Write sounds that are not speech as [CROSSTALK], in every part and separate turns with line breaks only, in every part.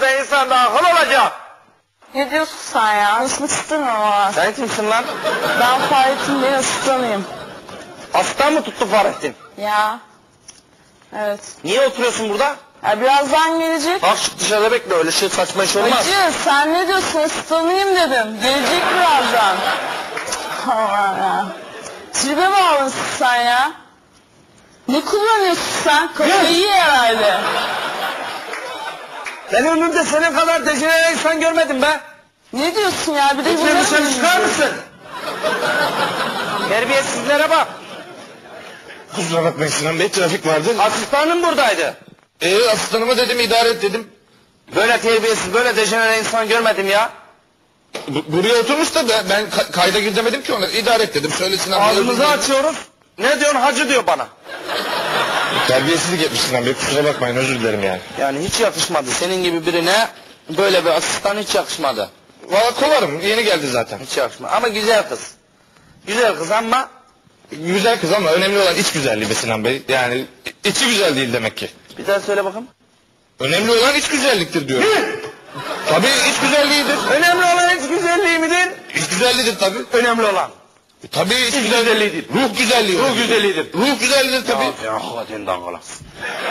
biraz da insanda akıl olacak.
Ne diyorsun sen ya? Islık istemiyorum ama.
Sen kimsin lan?
Ben Fahrettin Bey asistanıyım.
Hasta mı tuttu Fahrettin?
Ya. Evet.
Niye oturuyorsun burada?
Ya birazdan gelecek.
Bak şu dışarıda bekle öyle şey saçma iş olmaz.
Hacı sen ne diyorsun? Asistanıyım dedim. Gelecek birazdan. Allah ya. Tribe mi almışsın sen ya? Ne kullanıyorsun sen? Kafayı herhalde.
Ben ömrümde senin kadar dejenere insan görmedim be.
Ne diyorsun ya? Bir de bunları
dışarı
mı
çıkar mısın? Terbiyesizlere bak.
Kusura bakmayın Sinan Bey trafik vardı.
Asistanım buradaydı.
Ee, asistanıma dedim idare et dedim.
Böyle terbiyesiz, böyle dejenere insan görmedim ya.
Bu- buraya oturmuş da ben, ben ka- kayda gir demedim ki ona. İdare et dedim. Söyle Sinan Bey.
Ağzımızı açıyoruz. Ne diyorsun hacı diyor bana.
Terbiyesizlik etmiş Sinan Bey. Kusura bakmayın özür dilerim yani.
Yani hiç yakışmadı. Senin gibi birine böyle bir asistan hiç yakışmadı.
Valla kolarım. Yeni geldi zaten.
Hiç yakışmadı. Ama güzel kız. Güzel kız ama
Güzel kız ama önemli olan iç güzelliği be Sinan Bey. Yani içi güzel değil demek ki.
bir daha söyle bakalım.
Önemli olan iç güzelliktir diyor. tabii iç güzelliğidir.
Önemli olan hiç güzelliği midir?
İç güzelliğidir tabii.
Önemli olan.
E, Tabii iç,
İç
güzelliği.
güzelliğidir.
Ruh güzelliği.
Ruh güzelliğidir.
Ruh güzelliğidir tabii.
Ya sen hakikaten dangalasın.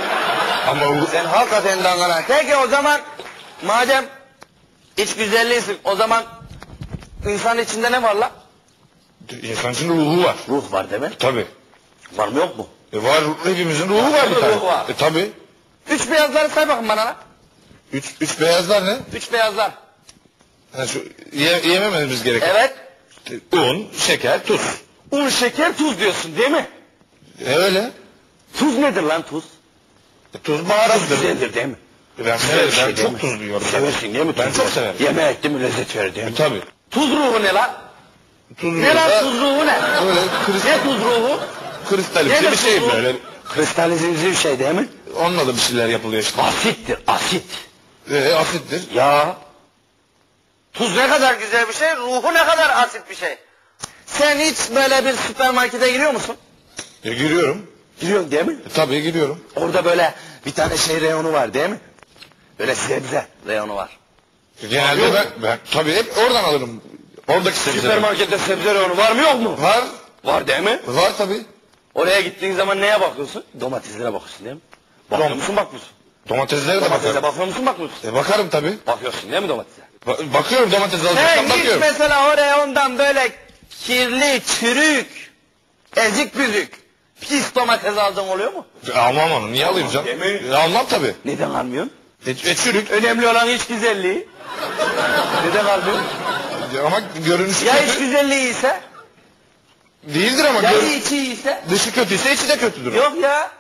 [LAUGHS]
Ama ruh-
Sen hakikaten dangalan. Peki o zaman madem iç güzelliğisin o zaman insan içinde ne var la?
insan için ruhu var.
Ruh var değil mi?
Tabii.
Var mı yok mu?
E var hepimizin ruhu var bir tane.
Ruhu var.
E tabii.
Üç beyazları say bakın bana la.
Üç, üç beyazlar ne?
Üç beyazlar.
Ha, şu ye, yemememiz gereken.
Evet.
Un, şeker, tuz.
Un, şeker, tuz diyorsun değil mi?
E öyle.
Tuz nedir lan tuz?
E, tuz baharatdır.
Güzeldir değil mi?
Ben, severim,
şey
ben
değil
çok
mi?
tuzlu yiyorum.
Seversin değil mi?
Ben çok severim.
Yemeğe etti mi lezzet verir değil mi?
E, tabii.
Tuz ruhu ne lan?
Tuz
Ne lan
da-
tuz ruhu ne?
Böyle kristal,
Ne tuz ruhu?
kristalimsi
Nedir
bir şey
tuz ruhu?
böyle.
Kristalizmsi bir şey değil mi?
Onunla da bir şeyler yapılıyor işte.
Asittir, asit.
E, asittir.
Ya. Tuz ne kadar güzel bir şey, ruhu ne kadar asit bir şey. Sen hiç böyle bir süpermarkete giriyor musun?
E, giriyorum.
Giriyorsun değil mi?
E, tabii giriyorum.
Orada böyle bir tane şey reyonu var değil mi? Böyle sebze reyonu var.
E, Genelde ben, ben tabii hep oradan alırım. Oradaki sebzeleri.
Süpermarkette sebze reyonu var mı yok mu?
Var.
Var değil mi?
Var tabii.
Oraya gittiğin zaman neye bakıyorsun? Domateslere bakıyorsun değil mi? Bakıyor
Dom-
musun bakmıyorsun?
Domateslere de
Domatese
bakarım.
bakıyor musun bakmıyorsun?
E, bakarım tabii.
Bakıyorsun değil mi domatese?
Ba- bakıyorum domates
Sen
alacaksam
hiç
bakıyorum.
mesela oraya ondan böyle kirli, çürük, ezik büzük, pis domates aldın oluyor mu?
E, Almam onu. Niye alayım canım? E, almam tabii.
Neden almıyorsun?
E, e, çürük.
Önemli olan iç güzelliği. Neden almıyorsun?
E, Ama görünüşü
Ya
kötü.
iç güzelliği ise,
Değildir ama
ya
gör-
içi ise.
dışı kötüyse içi de kötüdür.
Yok ya.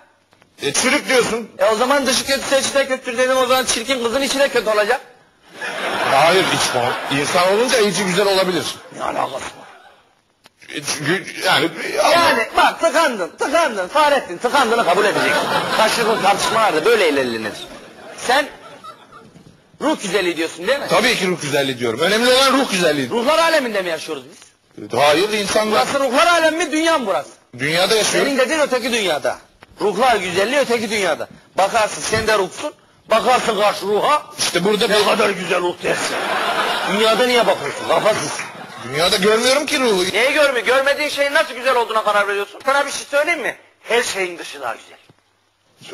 E, çürük diyorsun.
E o zaman dışı kötüse içi de kötüdür dedim o zaman çirkin kızın içi de kötü olacak.
Hayır iç var. İnsan olunca içi güzel olabilir.
Ne alakası var?
Çünkü yani
Yani bak tıkandın, tıkandın, Fahrettin tıkandığını kabul edeceksin. Karşılıklı tartışma vardı, böyle ilerlenir. Sen ruh güzelliği diyorsun değil mi?
tabii ki ruh güzelliği diyorum. Önemli olan ruh güzelliği.
Ruhlar aleminde mi yaşıyoruz biz?
Hayır insanlar
Burası ruhlar alemi mi, dünya mı burası?
dünyada yaşıyor.
Senin dediğin öteki dünyada. Ruhlar güzelliği öteki dünyada. Bakarsın sen de ruhsun, bakarsın karşı ruha,
İşte burada
ne kadar güzel ruh dersin. Dünyada niye bakıyorsun? Kafasız.
dünyada görmüyorum ki ruhu.
Neyi görmüyor? Görmediğin şeyin nasıl güzel olduğuna karar veriyorsun. Sana bir şey söyleyeyim mi? Her şeyin dışı daha güzel.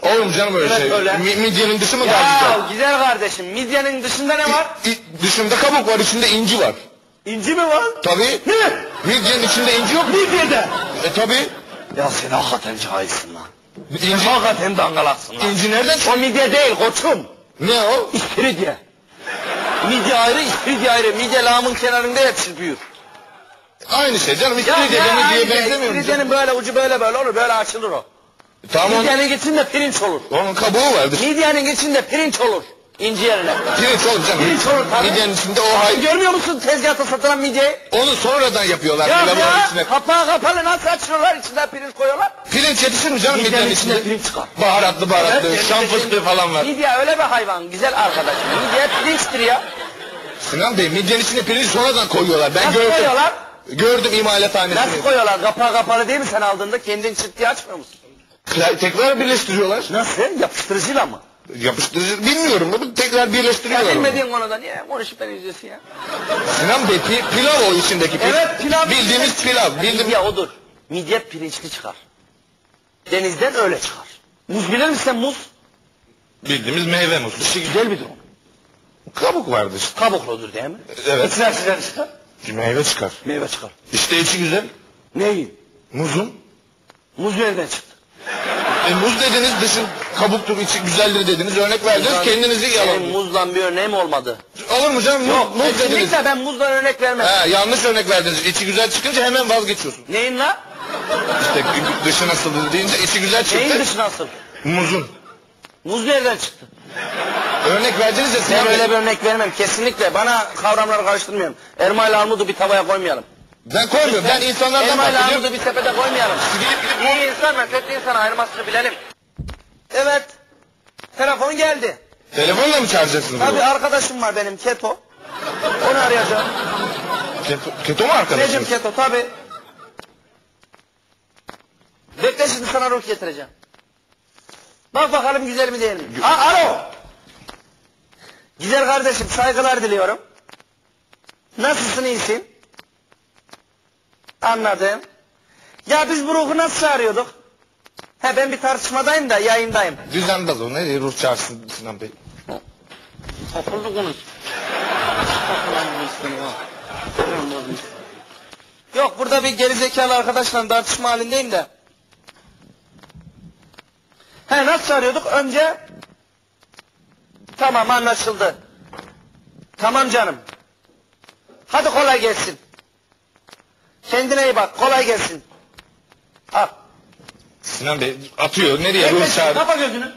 Olur mu canım öyle
Evet,
şey?
öyle.
Mi- midyenin dışı mı daha
Ya
güzel?
güzel kardeşim, midyenin dışında ne var?
İ- dışında kabuk var, içinde inci var.
İnci mi var?
Tabii.
Ne?
Midyenin içinde inci yok mu?
Midyede.
E tabii.
Ya sen hakikaten cahilsin lan.
İnci,
Hakikaten dangalaksın lan.
inci nereden
O midye değil koçum.
Ne o?
İstiridye. Midye ayrı, istiridye ayrı. Midye lağımın kenarında yetişir büyür.
Aynı şey canım. İstiridye
ya
de midyeye benzemiyor mu?
İstiridyenin böyle ucu böyle böyle olur, böyle açılır o.
Tamam.
Midyenin içinde pirinç olur.
Onun kabuğu var. Dışı-
Midyenin içinde pirinç olur. İnci yerine.
Pirinç canım.
Pirinç olur tabii.
Midyenin içinde o hay.
görmüyor musun tezgahta satılan midyeyi?
Onu sonradan yapıyorlar.
Ya ya
içine.
kapağı kapalı nasıl açıyorlar içinden pirinç koyuyorlar?
Pirinç yetişir mi canım
Midyenin
midyenin
içinde pirinç çıkar.
Baharatlı baharatlı.
Evet,
şam fıstığı falan var.
Midye öyle bir hayvan güzel arkadaşım. Midye pirinçtir ya.
Sinan Bey midyenin içine pirinç sonradan koyuyorlar. Ben
Nasıl
gördüm.
koyuyorlar?
Gördüm imalathanesini.
Nasıl koyuyorlar? Kapağı kapalı değil mi sen aldığında? Kendin diye açmıyor musun?
Tekrar birleştiriyorlar.
Nasıl? Yapıştırıcıyla mı?
Yapıştırıcı bilmiyorum. Bunu tekrar
Ya
birleştiriyorlar. onu.
bilmediğin konuda niye konuşup beni üzüyorsun ya?
Sinan Bey pi- pilav o içindeki. pi-
Evet, pilav.
Bildiğimiz pilav. Bildiğimiz...
Midye odur. Midye pirinçli çıkar. Denizden öyle çıkar. Muz bilir misin sen muz?
Bildiğimiz meyve muz.
Dışı güzel midir o?
Kabuk vardı işte.
Kabukludur değil mi?
Evet.
İçinden sıcak çıkar.
Meyve çıkar.
Meyve çıkar.
İşte içi güzel.
Neyi?
Muzun.
Muz nereden çıktı?
E, muz dediniz dışı kabuktur içi güzeldir dediniz. Örnek verdiniz kendinizi
Senin
yalan.
muzdan bir örneğim olmadı.
Olur mu canım? Muz, muz dediniz.
Kesinlikle ben muzdan örnek vermem.
He, yanlış örnek verdiniz. İçi güzel çıkınca hemen vazgeçiyorsun.
Neyin la?
İşte dışı nasıl deyince içi güzel
Neyin
çıktı.
dışı nasıl?
Muzun.
Muz nereden çıktı?
Örnek verdiniz ya
Ben
Sinan Bey.
öyle bir örnek vermem. Kesinlikle. Bana kavramları karıştırmayalım. Elma ile armudu bir tavaya koymayalım.
Ben koymuyorum. Ben insanlardan
Elma ile
bahsediyorum.
armudu bir sepete koymayalım. İyi insan ve kötü insan ayırmasını bilelim. Evet. Telefon geldi.
Telefonla mı çağıracaksınız?
Tabii
bunu?
arkadaşım var benim Keto. Onu arayacağım.
Keto, keto mu
Necim
arkadaşınız?
Keto tabii. Bekle şimdi sana ruh getireceğim. Bak bakalım güzel mi değil mi? A alo. Güzel kardeşim saygılar diliyorum. Nasılsın iyisin? Anladım. Ya biz bu ruhu nasıl çağırıyorduk? He ben bir tartışmadayım da yayındayım.
Düzenbaz o. Ne ruh çağırsın Sinan Bey?
Akıllı konuş. Yok burada bir gerizekalı arkadaşla tartışma halindeyim de. He nasıl çağırıyorduk? Önce tamam anlaşıldı. Tamam canım. Hadi kolay gelsin. Kendine iyi bak. Kolay gelsin. Al.
Sinan Bey atıyor. Nereye ruh çağır?
Kapa gözünü.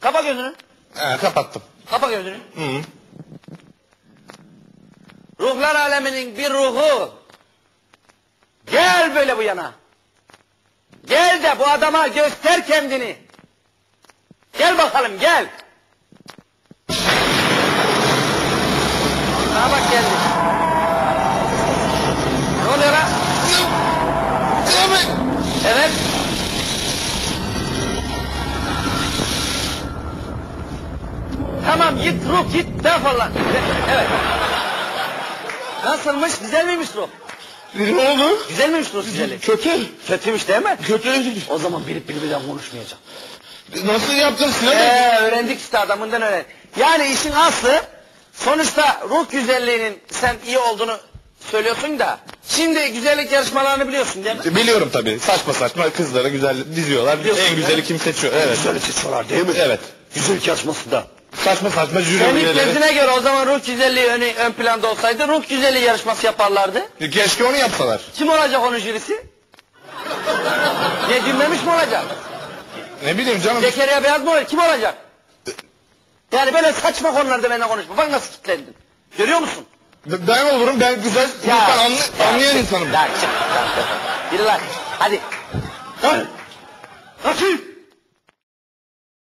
Kapa gözünü.
He, kapattım.
Kapa gözünü.
Hı.
Ruhlar aleminin bir ruhu. Gel böyle bu yana. Gel de bu adama göster kendini. Gel bakalım gel. Ha bak geldi.
Bey!
Evet. Tamam git ruh git defol lan. Evet. Nasılmış? Güzel miymiş ruh?
Ne oldu?
Güzel miymiş ruh güzeli?
Kötü.
Kötüymüş değil mi?
Kötü.
O zaman bilip bilmeden konuşmayacağım.
Nasıl yaptın Sinan?
Ee, öğrendik işte adamından öğren. Yani işin aslı sonuçta ruh güzelliğinin sen iyi olduğunu söylüyorsun da şimdi güzellik yarışmalarını biliyorsun değil mi?
Biliyorum tabii. Saçma saçma kızlara güzel diziyorlar.
Biliyorsun
en güzeli
mi?
kim seçiyor? Evet.
seçiyorlar değil
Evet.
Güzellik yarışmasında.
Saçma saçma jüri
Senin
üyeleri.
gözüne göre o zaman ruh güzelliği ön, ön planda olsaydı ruh güzelliği yarışması yaparlardı.
Keşke onu yapsalar.
Kim olacak onun jürisi? Ne dinlemiş mi olacak?
Ne bileyim canım.
Zekeriya Beyaz mı olacak? Kim olacak? Yani böyle saçma konularda benimle konuşma. Bak nasıl kilitlendin. Görüyor musun?
Ben olurum. Ben güzel.
Ya.
Ben anlı- anlayan insanım.
Çık. Yürü lan. Hadi. Dön. Kaçın.